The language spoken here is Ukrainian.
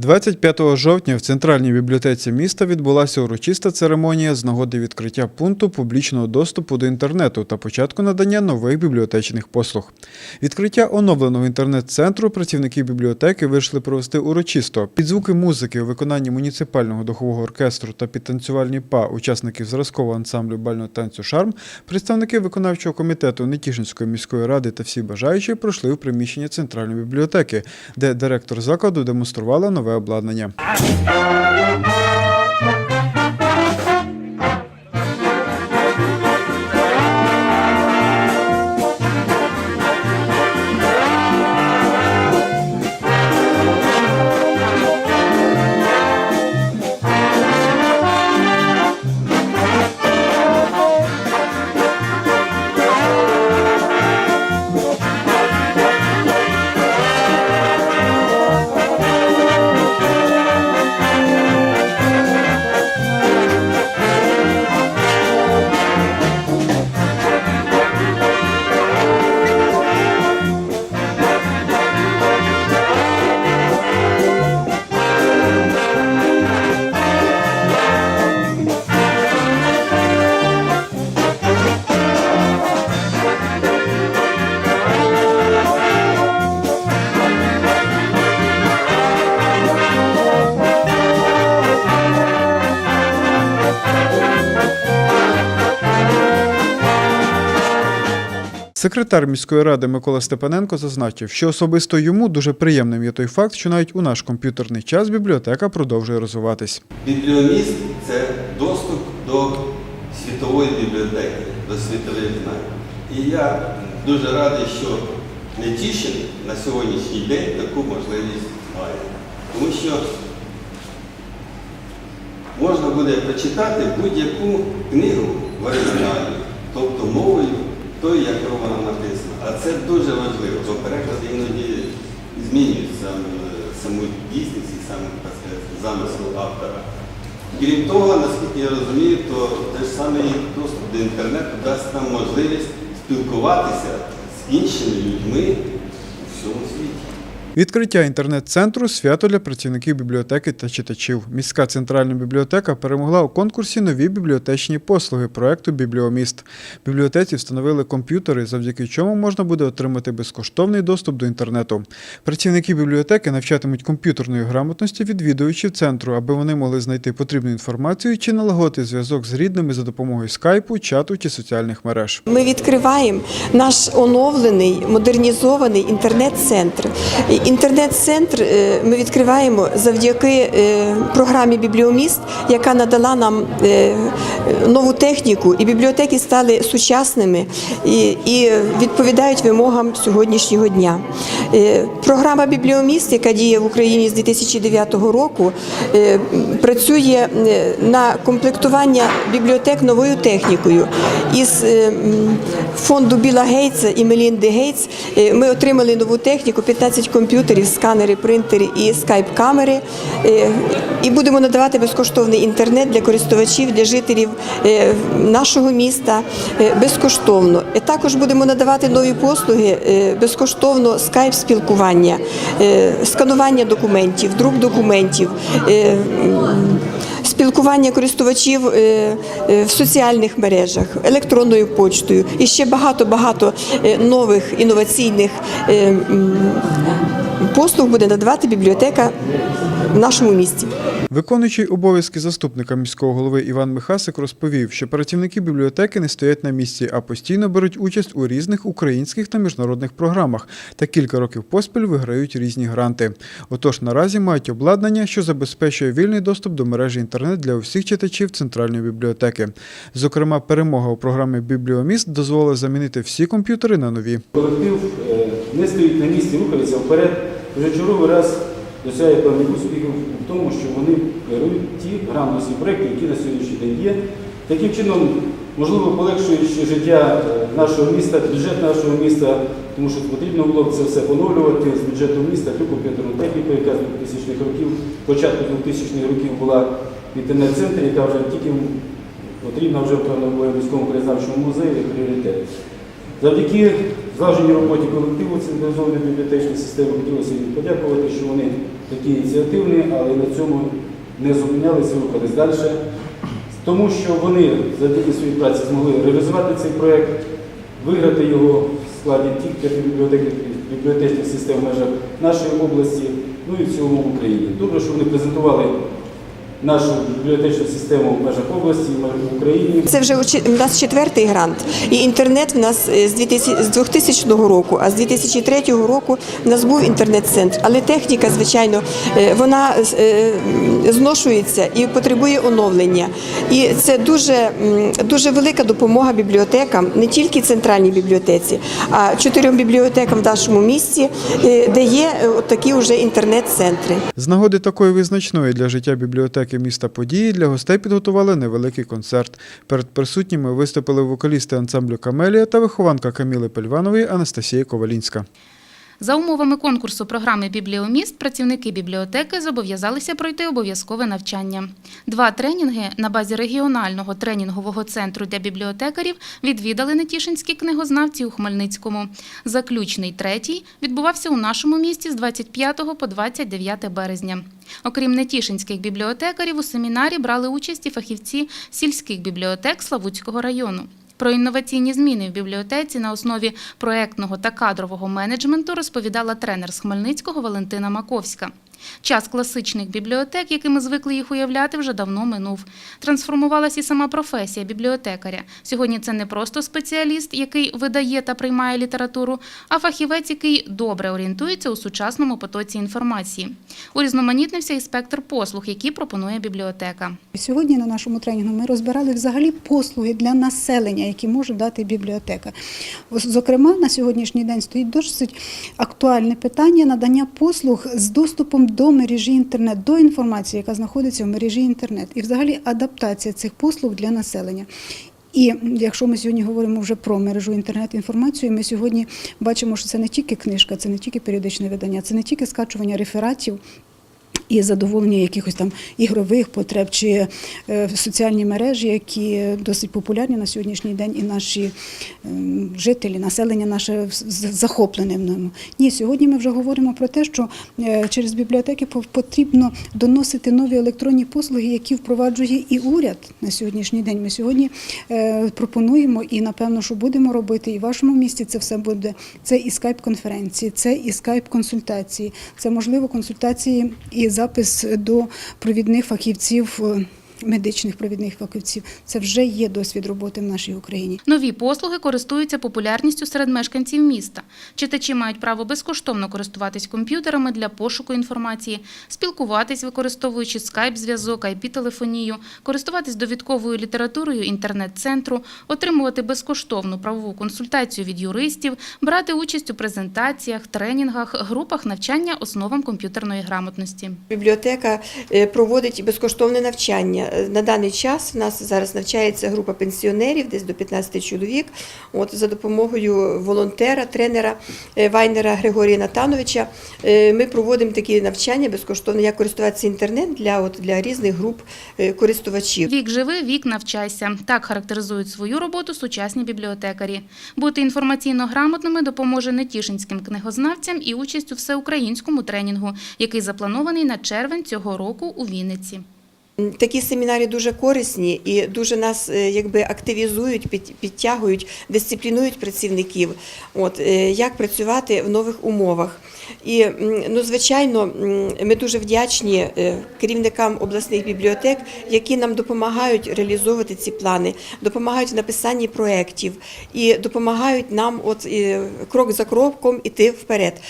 25 жовтня в центральній бібліотеці міста відбулася урочиста церемонія з нагоди відкриття пункту публічного доступу до інтернету та початку надання нових бібліотечних послуг. Відкриття оновленого інтернет-центру працівники бібліотеки вийшли провести урочисто. Під звуки музики у виконанні муніципального духового оркестру та під танцювальні па учасників зразкового ансамблю бального танцю Шарм представники виконавчого комітету Нетішинської міської ради та всі бажаючі пройшли в приміщення центральної бібліотеки, де директор закладу демонструвала нове обладнання. Секретар міської ради Микола Степаненко зазначив, що особисто йому дуже приємним є той факт, що навіть у наш комп'ютерний час бібліотека продовжує розвиватись. Бібліоміст це доступ до світової бібліотеки, до світових знань. І я дуже радий, що Нетішин на сьогоднішній день таку можливість має. Тому що можна буде прочитати будь-яку книгу в оригіналі, тобто мовою тою, якою вона написана. А це дуже важливо, бо переклад іноді змінює сам, саму дійсність і сам замисел автора. Крім того, наскільки я розумію, то те ж саме доступ до інтернету дасть нам можливість спілкуватися з іншими людьми у всьому світі. Відкриття інтернет-центру свято для працівників бібліотеки та читачів. Міська центральна бібліотека перемогла у конкурсі нові бібліотечні послуги проекту Бібліоміст. Бібліотеці встановили комп'ютери, завдяки чому можна буде отримати безкоштовний доступ до інтернету. Працівники бібліотеки навчатимуть комп'ютерної грамотності відвідувачів центру, аби вони могли знайти потрібну інформацію чи налагодити зв'язок з рідними за допомогою скайпу, чату чи соціальних мереж. Ми відкриваємо наш оновлений модернізований інтернет-центр. Інтернет-центр е, ми відкриваємо завдяки е, програмі Бібліоміст, яка надала нам е, нову техніку, і бібліотеки стали сучасними і, відповідають вимогам сьогоднішнього дня. Програма Бібліоміст, яка діє в Україні з 2009 року, працює на комплектування бібліотек новою технікою. Із фонду Біла Гейтса і Мелінди Гейтс ми отримали нову техніку, 15 комп'ютерів, сканери, принтери і скайп-камери. Е, І будемо надавати безкоштовний інтернет для користувачів, для жителів е, нашого міста е, безкоштовно. І також будемо надавати нові послуги безкоштовно скайп-спілкування, сканування документів, друк документів. Спілкування користувачів в соціальних мережах, електронною почтою і ще багато багато нових інноваційних послуг буде надавати бібліотека в нашому місті. Виконуючий обов'язки заступника міського голови Іван Михасик розповів, що працівники бібліотеки не стоять на місці, а постійно беруть участь у різних українських та міжнародних програмах та кілька років поспіль виграють різні гранти. Отож, наразі мають обладнання, що забезпечує вільний доступ до мережі інтернет для усіх читачів центральної бібліотеки. Зокрема, перемога у програмі Бібліоміст дозволила замінити всі комп'ютери на нові. Колектив е, не стоїть на місці, рухається вперед. Вже черговий раз досягає певних успіхів в тому, що вони керують ті грантові проекти, які на сьогоднішній день є. Таким чином, можливо, полегшуючи життя е, нашого міста, бюджет нашого міста, тому що потрібно було б це все поновлювати з бюджету міста, ту комп'ютерну техніку, яка з 2000-х років, початку 2000-х років була в інтернет-центрі, яка вже тільки потрібна вже в міському краєзнавчому музеї як пріоритет. Завдяки злагодженій роботі колективу централізованої бібліотечної системи хотілося їм подякувати, що вони такі ініціативні, але на цьому не зупинялися, рухались далі. Тому що вони завдяки своїй праці змогли реалізувати цей проєкт, виграти його в складі тих бібліотечних систем в межах нашої області, ну і в цілому в Україні. Добре, що вони презентували нашу бібліотечну систему в межах області, в межах України. Це вже у нас четвертий грант, і інтернет в нас е, з 2000 року, а з 2003 року в нас був інтернет-центр. Але техніка, звичайно, е, вона е, зношується і потребує оновлення. І це дуже, дуже велика допомога бібліотекам, не тільки центральній бібліотеці, а чотирьом бібліотекам в нашому місті, де є такі вже інтернет-центри. З нагоди такої визначної для життя бібліотеки міста події для гостей підготували невеликий концерт. Перед присутніми виступили вокалісти ансамблю Камелія та вихованка Каміли Пельванової Анастасія Ковалінська. За умовами конкурсу програми Бібліоміст працівники бібліотеки зобов'язалися пройти обов'язкове навчання. Два тренінги на базі регіонального тренінгового центру для бібліотекарів відвідали нетішинські книгознавці у Хмельницькому. Заключний третій відбувався у нашому місті з 25 по 29 березня. Окрім нетішинських бібліотекарів, у семінарі брали участь і фахівці сільських бібліотек Славутського району. Про інноваційні зміни в бібліотеці на основі проектного та кадрового менеджменту розповідала тренер з Хмельницького Валентина Маковська. Час класичних бібліотек, якими звикли їх уявляти, вже давно минув. Трансформувалася і сама професія бібліотекаря. Сьогодні це не просто спеціаліст, який видає та приймає літературу, а фахівець, який добре орієнтується у сучасному потоці інформації. Урізноманітнився і спектр послуг, які пропонує бібліотека. Сьогодні на нашому тренінгу ми розбирали взагалі послуги для населення, які може дати бібліотека. Зокрема, на сьогоднішній день стоїть досить актуальне питання надання послуг з доступом до мережі інтернет, до інформації, яка знаходиться в мережі інтернет, і взагалі адаптація цих послуг для населення. І якщо ми сьогодні говоримо вже про мережу інтернет-інформацію, ми сьогодні бачимо, що це не тільки книжка, це не тільки періодичне видання, це не тільки скачування рефератів і задоволення якихось там ігрових потреб чи е, соціальні мережі, які досить популярні на сьогоднішній день, і наші ем, жителі, населення наше захоплене в ньому. Ні, сьогодні ми вже говоримо про те, що е, через бібліотеки потрібно доносити нові електронні послуги, які впроваджує і уряд на сьогоднішній день. Ми сьогодні е, пропонуємо і напевно, що будемо робити, і в вашому місті це все буде. Це і скайп-конференції, це і скайп-консультації, це можливо консультації і запис до провідних фахівців. Медичних провідних фахівців це вже є досвід роботи в нашій Україні. Нові послуги користуються популярністю серед мешканців міста. Читачі мають право безкоштовно користуватись комп'ютерами для пошуку інформації, спілкуватись, використовуючи скайп-зв'язок, IP-телефонію, користуватись довідковою літературою інтернет-центру, отримувати безкоштовну правову консультацію від юристів, брати участь у презентаціях, тренінгах, групах навчання основам комп'ютерної грамотності. Бібліотека е, проводить безкоштовне навчання. На даний час в нас зараз навчається група пенсіонерів, десь до 15 чоловік. От за допомогою волонтера, тренера е, Вайнера Григорія Натановича е, ми проводимо такі навчання безкоштовно, як користуватися інтернет для, от, для різних груп е, користувачів. Вік живи, вік навчайся. Так характеризують свою роботу сучасні бібліотекарі. Бути інформаційно грамотними допоможе нетішинським книгознавцям і участь у всеукраїнському тренінгу, який запланований на червень цього року у Вінниці. Такі семінари дуже корисні і дуже нас е, якби активізують, під- підтягують, дисциплінують працівників. От е, як працювати в нових умовах. І ну, звичайно, ми дуже вдячні е, керівникам обласних бібліотек, які нам допомагають реалізовувати ці плани, допомагають в написанні проєктів і допомагають нам, от крок за кроком іти вперед.